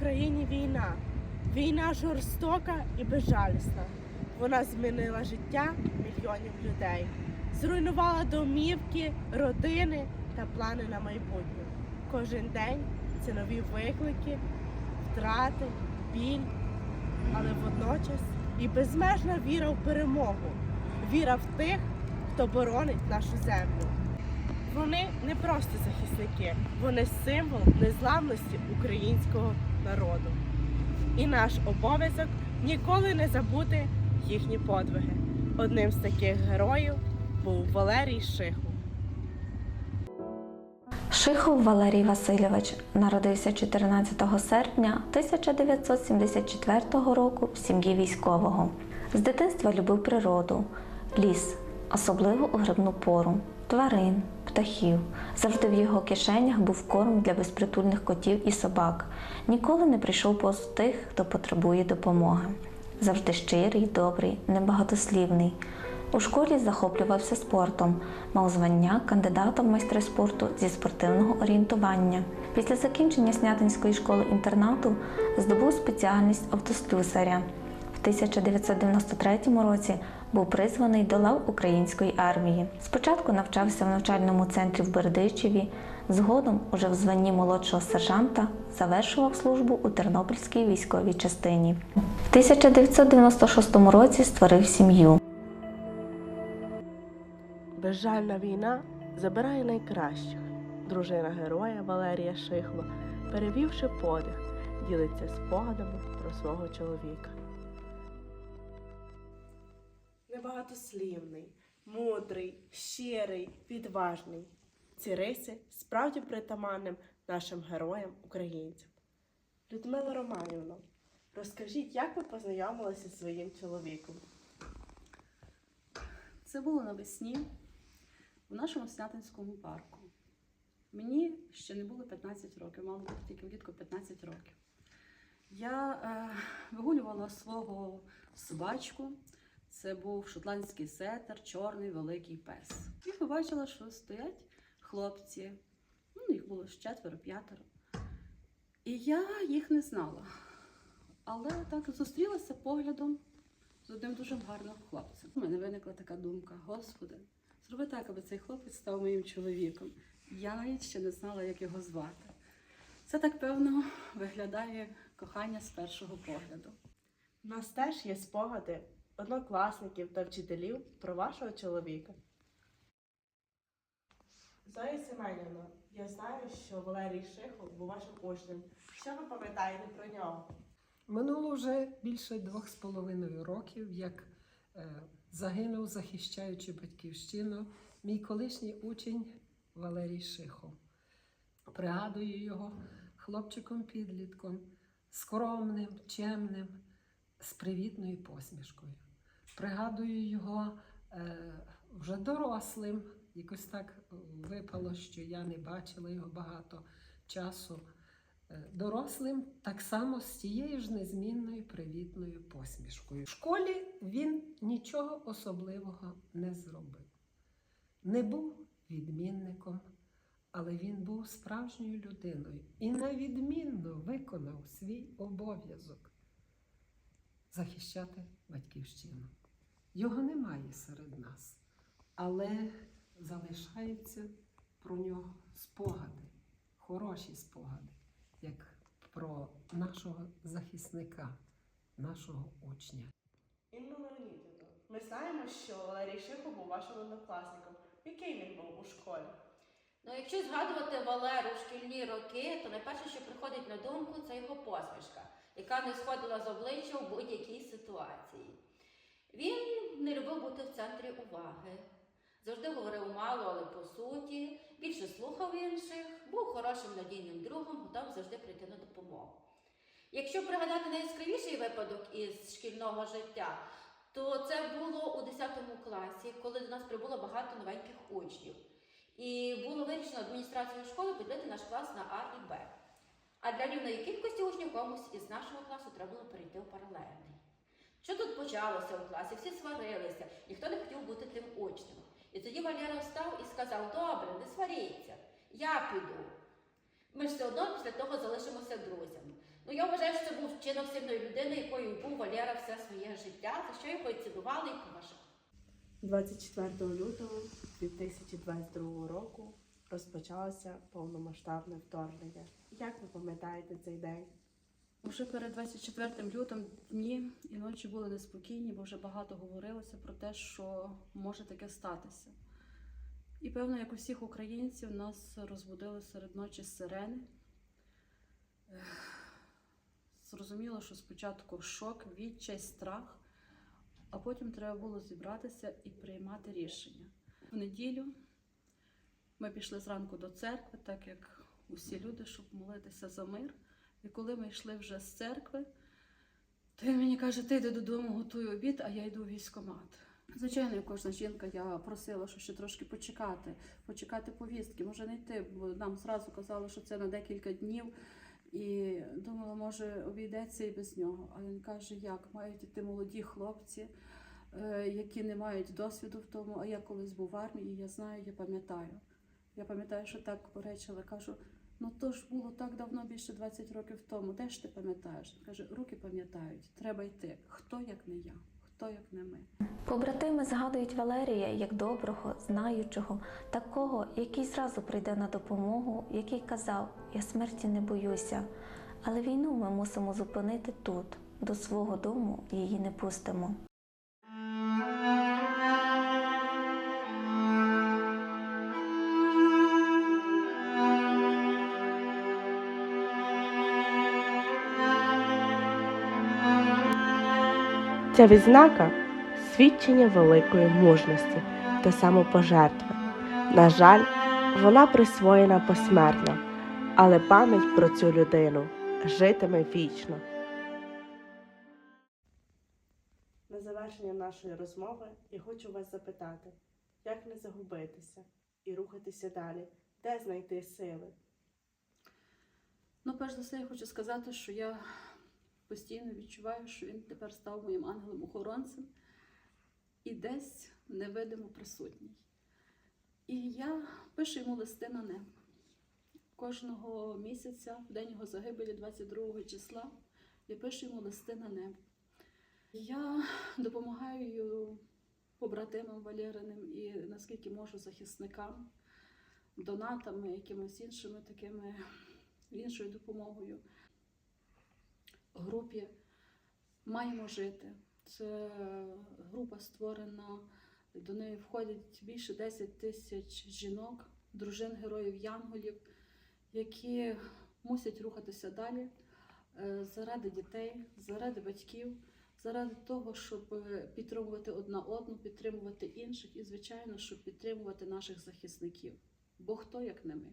Україні війна. Війна жорстока і безжалісна. Вона змінила життя мільйонів людей, зруйнувала домівки, родини та плани на майбутнє. Кожен день це нові виклики, втрати, біль, але водночас і безмежна віра в перемогу, віра в тих, хто боронить нашу землю. Вони не просто захисники, вони символ незламності українського народу. І наш обов'язок ніколи не забути їхні подвиги. Одним з таких героїв був Валерій Шихов. Шихов Валерій Васильович народився 14 серпня 1974 року в сім'ї військового. З дитинства любив природу, ліс, особливо у грибну пору, тварин, птахів. Завжди в його кишенях був корм для безпритульних котів і собак. Ніколи не прийшов повз тих, хто потребує допомоги. Завжди щирий, добрий, небагатослівний. У школі захоплювався спортом, мав звання кандидата в майстри спорту зі спортивного орієнтування. Після закінчення Снятинської школи інтернату здобув спеціальність автослюсаря. В 1993 році був призваний до лав української армії. Спочатку навчався в навчальному центрі в Бердичеві, згодом, уже в званні молодшого сержанта, завершував службу у Тернопільській військовій частині. В 1996 році створив сім'ю. Безжальна війна забирає найкращих. Дружина героя Валерія Шихова, перевівши подих, ділиться спогадами про свого чоловіка. Небагатослівний, мудрий, щирий, відважний. Ці риси справді притаманним нашим героям українцям. Людмила Романівна, розкажіть, як ви познайомилися зі своїм чоловіком? Це було навесні в нашому Снятинському парку. Мені ще не було 15 років, мало бути тільки влітку 15 років. Я е, вигулювала свого собачку. Це був шотландський сетер, чорний великий пес. І побачила, що стоять хлопці. Ну, їх було четверо-п'ятеро. І я їх не знала. Але так зустрілася поглядом з одним дуже гарним хлопцем. У мене виникла така думка: Господи, зроби так, аби цей хлопець став моїм чоловіком. Я навіть ще не знала, як його звати. Це так певно виглядає кохання з першого погляду. У нас теж є спогади однокласників та вчителів про вашого чоловіка. Зоя Семенівна, я знаю, що Валерій Шихов був вашим учнем. Що ви пам'ятаєте про нього? Минуло вже більше двох з половиною років, як е, загинув, захищаючи батьківщину, мій колишній учень Валерій Шихов. Пригадую його хлопчиком-підлітком, скромним, чемним, з привітною посмішкою. Пригадую його е, вже дорослим. Якось так випало, що я не бачила його багато часу е, дорослим так само з тією ж незмінною привітною посмішкою. В школі він нічого особливого не зробив. Не був відмінником, але він був справжньою людиною і навідмінно виконав свій обов'язок захищати батьківщину. Його немає серед нас, але залишаються про нього спогади, хороші спогади як про нашого захисника, нашого учня. Інна Леонідівна, ми знаємо, що Валерій Шихов був вашим однокласником. Який він був у школі? Ну, якщо згадувати Валеру в шкільні роки, то найперше, що приходить на думку, це його посмішка, яка не сходила з обличчя в будь-якій ситуації. Він не любив бути в центрі уваги, завжди говорив мало, але по суті, більше слухав інших, був хорошим надійним другом, готов завжди прийти на допомогу. Якщо пригадати найяскравіший випадок із шкільного життя, то це було у 10 класі, коли до нас прибуло багато новеньких учнів. І було вирішено адміністрацією школи поділити наш клас на А і Б. А для рівної кількості учнів комусь із нашого класу треба було перейти в паралельний. Що тут почалося у класі? Всі сварилися, ніхто не хотів бути тим учнем. І тоді Валера встав і сказав: Добре, не сваріться, я піду. Ми ж все одно після того залишимося друзями. Ну я вважаю, що це був вчинок сильної людини, якою був Валера все своє життя, за що його і цінували і поважали. 24 лютого 2022 року розпочалося повномасштабне вторгнення. Як ви пам'ятаєте цей день? Вже перед 24 лютим дні і ночі були неспокійні, бо вже багато говорилося про те, що може таке статися. І певно, як у всіх українців, нас розбудили серед ночі сирени. Зрозуміло, що спочатку шок, відчай, страх, а потім треба було зібратися і приймати рішення. В неділю ми пішли зранку до церкви, так як усі люди, щоб молитися за мир. І коли ми йшли вже з церкви, то він мені каже, ти йди додому, готуй обід, а я йду в військкомат. Звичайно, як кожна жінка, я просила, що ще трошки почекати, почекати повістки, може не йти, бо нам зразу казали, що це на декілька днів. І думала, може, обійдеться і без нього. А він каже, як мають іти молоді хлопці, е, які не мають досвіду в тому. А я колись був в армії, я знаю, я пам'ятаю. Я пам'ятаю, що так поречила. Кажу, ну то ж було так давно, більше 20 років тому. Де ж ти пам'ятаєш? Каже, руки пам'ятають, треба йти. Хто як не я, хто як не ми. Побратими згадують Валерія як доброго, знаючого, такого, який зразу прийде на допомогу, який казав: Я смерті не боюся, але війну ми мусимо зупинити тут. До свого дому її не пустимо. Ця відзнака свідчення великої мужності та самопожертви. На жаль, вона присвоєна посмертно, але пам'ять про цю людину житиме вічно. На завершення нашої розмови я хочу вас запитати, як не загубитися і рухатися далі, де знайти сили? Ну, перш за все, я хочу сказати, що я постійно відчуваю, що він тепер став моїм ангелом-охоронцем і десь невидимо присутній. І я пишу йому листи на небо. Кожного місяця, в день його загибелі, 22 числа, я пишу йому листи на небо. Я допомагаю побратимам Валериним і наскільки можу захисникам, донатами, якимось іншими такими іншою допомогою групі Маємо жити. Це група створена, до неї входять більше 10 тисяч жінок, дружин героїв Янголів, які мусять рухатися далі е, заради дітей, заради батьків, заради того, щоб підтримувати одна одну, підтримувати інших і, звичайно, щоб підтримувати наших захисників. Бо хто як не ми?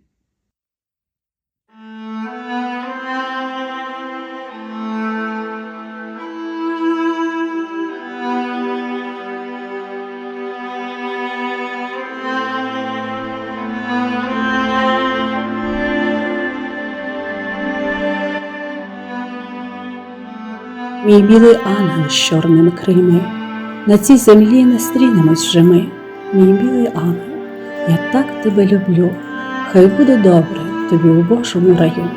Мій білий ангел з чорними крими, на цій землі не стрінемось вже ми. Мій білий ангел, я так тебе люблю, хай буде добре тобі у Божому раю.